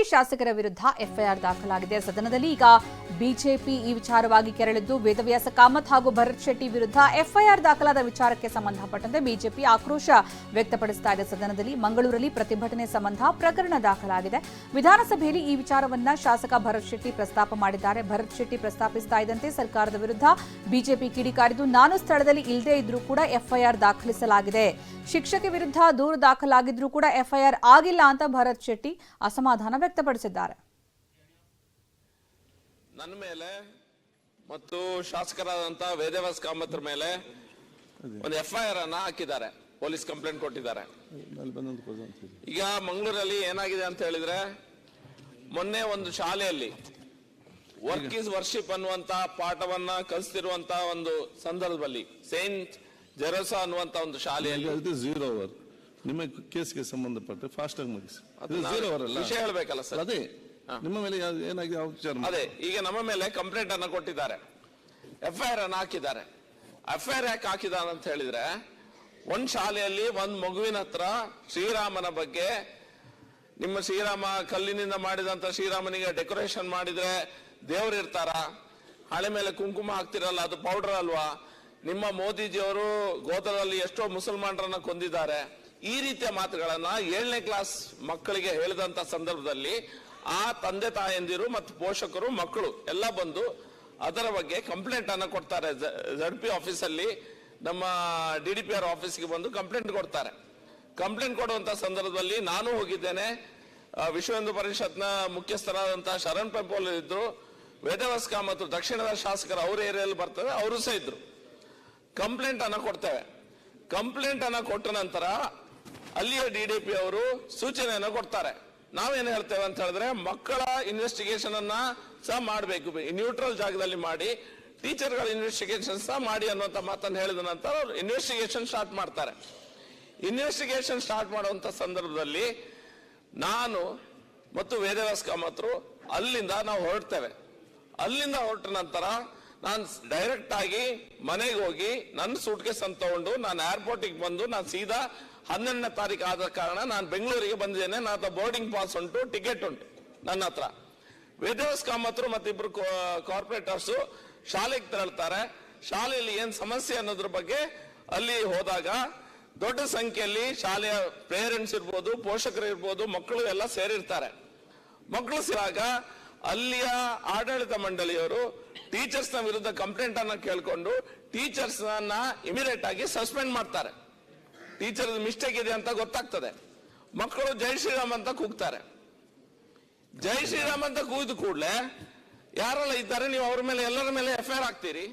BJP ಶಾಸಕರ ವಿರುದ್ಧ FIR ದಾಖಲಾಗಿದೆ ಸದನದಲ್ಲಿ ಈಗ ಬಿಜೆಪಿ ಈ ವಿಚಾರವಾಗಿ ಕೆರಳಿದ್ದು ವೇದವ್ಯಾಸ ಕಾಮತ್ ಹಾಗೂ ಭರತ್ ಶೆಟ್ಟಿ ವಿರುದ್ಧ ಎಫ್ಐಆರ್ ದಾಖಲಾದ ವಿಚಾರಕ್ಕೆ ಸಂಬಂಧಪಟ್ಟಂತೆ ಬಿಜೆಪಿ ಆಕ್ರೋಶ ವ್ಯಕ್ತಪಡಿಸ್ತಾ ಇದೆ. ಸದನದಲ್ಲಿ ಮಂಗಳೂರಲ್ಲಿ ಪ್ರತಿಭಟನೆ ಸಂಬಂಧ ಪ್ರಕರಣ ದಾಖಲಾಗಿದೆ. ವಿಧಾನಸಭೆಯಲ್ಲಿ ಈ ವಿಚಾರವನ್ನ ಶಾಸಕ ಭರತ್ ಶೆಟ್ಟಿ ಪ್ರಸ್ತಾಪ ಮಾಡಿದ್ದಾರೆ. ಭರತ್ ಶೆಟ್ಟಿ ಪ್ರಸ್ತಾಪಿಸ್ತಾ ಇದ್ದಂತೆ ಸರ್ಕಾರದ ವಿರುದ್ಧ ಬಿಜೆಪಿ ಕಿಡಿಕಾರಿದ್ದು ನಾನು ಸ್ಥಳದಲ್ಲಿ ಇಲ್ಲದೇ ಇದ್ರೂ ಕೂಡ ಎಫ್ಐಆರ್ ದಾಖಲಿಸಲಾಗಿದೆ. ಶಿಕ್ಷಕ ವಿರುದ್ಧ ದೂರು ದಾಖಲಾಗಿದ್ರೂ ಕೂಡ ಎಫ್ಐಆರ್ ಆಗಿಲ್ಲ ಅಂತ ಭರತ್ ಶೆಟ್ಟಿ ಅಸಮಾಧಾನ ವ್ಯಕ್ತಪಡಿಸಿದ್ದಾರೆ. ನನ್ನ ಮೇಲೆ ಮತ್ತು ಶಾಸಕರಾದಂತ ವೇದವ್ಯಾಸ್ ಕಾಮತ್ರ ಮೇಲೆ ಒಂದು ಎಫ್ ಐ ಆರ್ ಅನ್ನ ಹಾಕಿದ್ದಾರೆ ಪೊಲೀಸ್ ಕಂಪ್ಲೇಂಟ್ ಕೊಟ್ಟಿದ್ದಾರೆ. ಈಗ ಮಂಗಳೂರಲ್ಲಿ ಏನಾಗಿದೆ ಅಂತ ಹೇಳಿದ್ರೆ ಮೊನ್ನೆ ಒಂದು ಶಾಲೆಯಲ್ಲಿ ವರ್ಕ್ ಇಸ್ ವರ್ಷಿಪ್ ಅನ್ನುವಂತ ಪಾಠವನ್ನ ಕಲಿಸ್ತಿರುವಂತ ಒಂದು ಸಂದರ್ಭದಲ್ಲಿ ಸೇಂಟ್ ಜೆರೋಸಾ ಅನ್ನುವಂತ ಒಂದು ಶಾಲೆಯಲ್ಲಿ ಝೀರೋ ಅವರ್ ನಿಮಗೆ ಕೇಸ್ಗೆ ಸಂಬಂಧಪಟ್ಟ ಫಾಸ್ಟ್ ಆಗಿ ಮುಗಿಸಿ. ವಿಷಯ ಹೇಳ್ಬೇಕಲ್ಲ ಸರ್. ಅದೇ ನಿಮ್ಮ ಮೇಲೆ ಏನಾಗಿದೆ ಯಾವ ವಿಚಾರ? ಅದೇ ಈಗ ನಮ್ಮ ಮೇಲೆ ಕಂಪ್ಲೇಂಟ್ ಅನ್ನ ಕೊಟ್ಟಿದ್ದಾರೆ. ಎಫ್ ಐ ಆರ್ ಅನ್ನ ಹಾಕಿದ್ದಾರೆ. ಎಫ್ ಐ ಆರ್ ಯಾಕೆ ಹಾಕಿದಾನ ಅಂತ ಹೇಳಿದ್ರೆ ಒಂದ್ ಶಾಲೆಯಲ್ಲಿ ಒಂದ್ ಮಗುವಿನ ಹತ್ರ ಶ್ರೀರಾಮನ ಬಗ್ಗೆ ನಿಮ್ಮ ಶ್ರೀರಾಮ ಕಲ್ಲಿನಿಂದ ಮಾಡಿದಂತ ಶ್ರೀರಾಮನಿಗೆ ಡೆಕೋರೇಷನ್ ಮಾಡಿದ್ರೆ ದೇವ್ರು ಇರ್ತಾರ? ಹಳೆ ಮೇಲೆ ಕುಂಕುಮ ಹಾಕ್ತಿರಲ್ಲ ಅದು ಪೌಡರ್ ಅಲ್ವಾ? ನಿಮ್ಮ ಮೋದಿಜಿಯವರು ಗೋತ್ರದಲ್ಲಿ ಎಷ್ಟೋ ಮುಸಲ್ಮಾನರನ್ನ ಕೊಂದಿದ್ದಾರೆ. ಈ ರೀತಿಯ ಮಾತುಗಳನ್ನ ಏಳನೇ ಕ್ಲಾಸ್ ಮಕ್ಕಳಿಗೆ ಹೇಳಿದಂತ ಸಂದರ್ಭದಲ್ಲಿ ಆ ತಂದೆ ತಾಯಂದಿರು ಮತ್ತು ಪೋಷಕರು, ಮಕ್ಕಳು ಎಲ್ಲ ಬಂದು ಅದರ ಬಗ್ಗೆ ಕಂಪ್ಲೇಂಟ್ ಅನ್ನು ಕೊಡ್ತಾರೆ. ಝಡ್ ಪಿ ಆಫೀಸಲ್ಲಿ ನಮ್ಮ ಡಿ ಡಿ ಪಿ ಆರ್ ಆಫೀಸ್ಗೆ ಬಂದು ಕಂಪ್ಲೇಂಟ್ ಕೊಡ್ತಾರೆ. ಕಂಪ್ಲೇಂಟ್ ಕೊಡುವಂತ ಸಂದರ್ಭದಲ್ಲಿ ನಾನು ಹೋಗಿದ್ದೇನೆ. ವಿಶ್ವ ಹಿಂದೂ ಪರಿಷತ್ನ ಮುಖ್ಯಸ್ಥರಾದಂಥ ಶರಣ್ ಪೆಂಪೋಲ್ ಇದ್ರು. ವೇದವಾಸ್ ಮತ್ತು ದಕ್ಷಿಣದ ಶಾಸಕರು ಅವ್ರ ಏರಿಯಲ್ಲಿ ಬರ್ತದೆ, ಅವರು ಸಹ ಇದ್ರು. ಕಂಪ್ಲೇಂಟ್ ಅನ್ನ ಕೊಡ್ತೇವೆ. ಕಂಪ್ಲೇಂಟ್ ಅನ್ನ ಕೊಟ್ಟ ನಂತರ ಅಲ್ಲಿಯ ಡಿ ಡಿ ಪಿ ಅವರು ಸೂಚನೆಯನ್ನು ಕೊಡ್ತಾರೆ. ನಾವೇನ್ ಹೇಳ್ತೇವೆ ಅಂತ ಹೇಳಿದ್ರೆ ಮಕ್ಕಳ ಇನ್ವೆಸ್ಟಿಗೇಷನ್ ಅನ್ನ ಸಹ ಮಾಡಬೇಕು. ನ್ಯೂಟ್ರಲ್ ಜಾಗದಲ್ಲಿ ಮಾಡಿ ಟೀಚರ್ಗಳ ಇನ್ವೆಸ್ಟಿಗೇಷನ್ ಸಹ ಮಾಡಿ ಅನ್ನುವಂತ ಮಾತನ್ನು ಹೇಳಿದ ನಂತರ ಅವರು ಇನ್ವೆಸ್ಟಿಗೇಷನ್ ಸ್ಟಾರ್ಟ್ ಮಾಡ್ತಾರೆ. ಇನ್ವೆಸ್ಟಿಗೇಷನ್ ಸ್ಟಾರ್ಟ್ ಮಾಡುವಂಥ ಸಂದರ್ಭದಲ್ಲಿ ನಾನು ಮತ್ತು ವೇದವ್ಯಾಸ್ ಕಾಮತ್ರು ಅಲ್ಲಿಂದ ನಾವು ಹೊರಡ್ತೇವೆ. ಅಲ್ಲಿಂದ ಹೊರಟ ನಂತರ ನಾನು ಡೈರೆಕ್ಟ್ ಆಗಿ ಮನೆಗೆ ಹೋಗಿ ನನ್ನ ಸೂಟ್ ಕೇಸ್ ಅಂತ ತಗೊಂಡು ನಾನು ಏರ್ಪೋರ್ಟಿಗೆ ಬಂದು ನಾನು ಸೀದಾ ಹನ್ನೆರಡನೇ ತಾರೀಕು ಆದ ಕಾರಣ ನಾನು ಬೆಂಗಳೂರಿಗೆ ಬಂದಿದ್ದೇನೆ. ನನ್ನ ಬೋರ್ಡಿಂಗ್ ಪಾಸ್ ಉಂಟು, ಟಿಕೆಟ್ ಉಂಟು ನನ್ನ ಹತ್ರ. ವೇದವ್ಯಾಸ್ ಕಾಮತ್ರು ಮತ್ತಿಬ್ರು ಕಾರ್ಪೊರೇಟರ್ಸು ಶಾಲೆಗೆ ತೆರಳ್ತಾರೆ. ಶಾಲೆಯಲ್ಲಿ ಏನು ಸಮಸ್ಯೆ ಅನ್ನೋದ್ರ ಬಗ್ಗೆ ಅಲ್ಲಿ ಹೋದಾಗ ದೊಡ್ಡ ಸಂಖ್ಯೆಯಲ್ಲಿ ಶಾಲೆಯ ಪೇರೆಂಟ್ಸ್ ಇರ್ಬೋದು, ಪೋಷಕರು ಇರ್ಬೋದು, ಮಕ್ಕಳು ಎಲ್ಲ ಸೇರಿರ್ತಾರೆ. ಮಕ್ಕಳು ಸೇರಾಗ ಅಲ್ಲಿಯ ಆಡಳಿತ ಮಂಡಳಿಯವರು ಟೀಚರ್ಸ್ನ ವಿರುದ್ಧ ಕಂಪ್ಲೇಂಟ್ ಅನ್ನ ಕೇಳ್ಕೊಂಡು ಟೀಚರ್ಸ್ನ ಇಮಿಡಿಯೇಟ್ ಆಗಿ ಸಸ್ಪೆಂಡ್ ಮಾಡ್ತಾರೆ. ಟೀಚರ್ ಮಿಸ್ಟೇಕ್ ಇದೆ ಅಂತ ಗೊತ್ತಾಗ್ತದೆ. ಮಕ್ಕಳು ಜೈ ಶ್ರೀರಾಮ್ ಅಂತ ಕೂಗ್ತಾರೆ. ಜೈ ಶ್ರೀರಾಮ್ ಅಂತ ಕೂಗಿದ ಕೂಡಲೇ ಯಾರೆಲ್ಲ ಇದ್ದಾರೆ, ನೀವು ಅವ್ರ ಮೇಲೆ ಎಲ್ಲರ ಮೇಲೆ ಎಫ್ ಹಾಕ್ತೀರಿ?